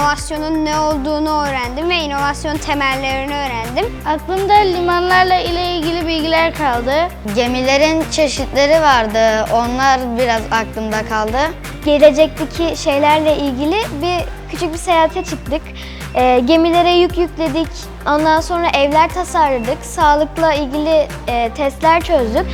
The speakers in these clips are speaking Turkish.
inovasyonun ne olduğunu öğrendim ve inovasyon temellerini öğrendim. Aklımda limanlarla ile ilgili bilgiler kaldı. Gemilerin çeşitleri vardı. Onlar biraz aklımda kaldı. Gelecekteki şeylerle ilgili bir küçük bir seyahate çıktık. Ee, gemilere yük yükledik. Ondan sonra evler tasarladık. Sağlıkla ilgili e, testler çözdük.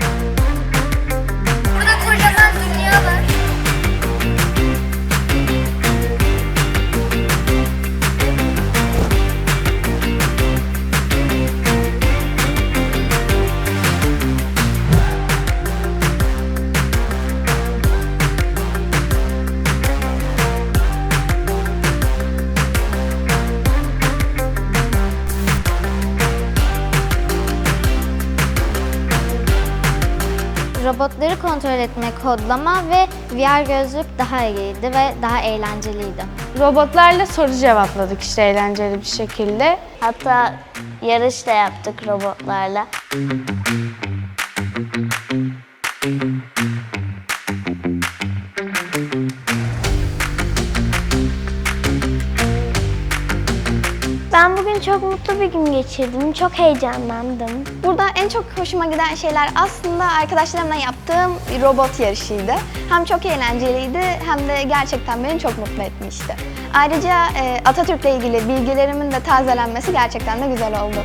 Robotları kontrol etme, kodlama ve VR gözlük daha iyiydi ve daha eğlenceliydi. Robotlarla soru cevapladık işte eğlenceli bir şekilde. Hatta yarış da yaptık robotlarla. Ben bugün çok mutlu bir gün geçirdim. Çok heyecanlandım. Burada en çok hoşuma giden şeyler aslında arkadaşlarımla yaptığım bir robot yarışıydı. Hem çok eğlenceliydi hem de gerçekten beni çok mutlu etmişti. Ayrıca e, Atatürk'le ilgili bilgilerimin de tazelenmesi gerçekten de güzel oldu.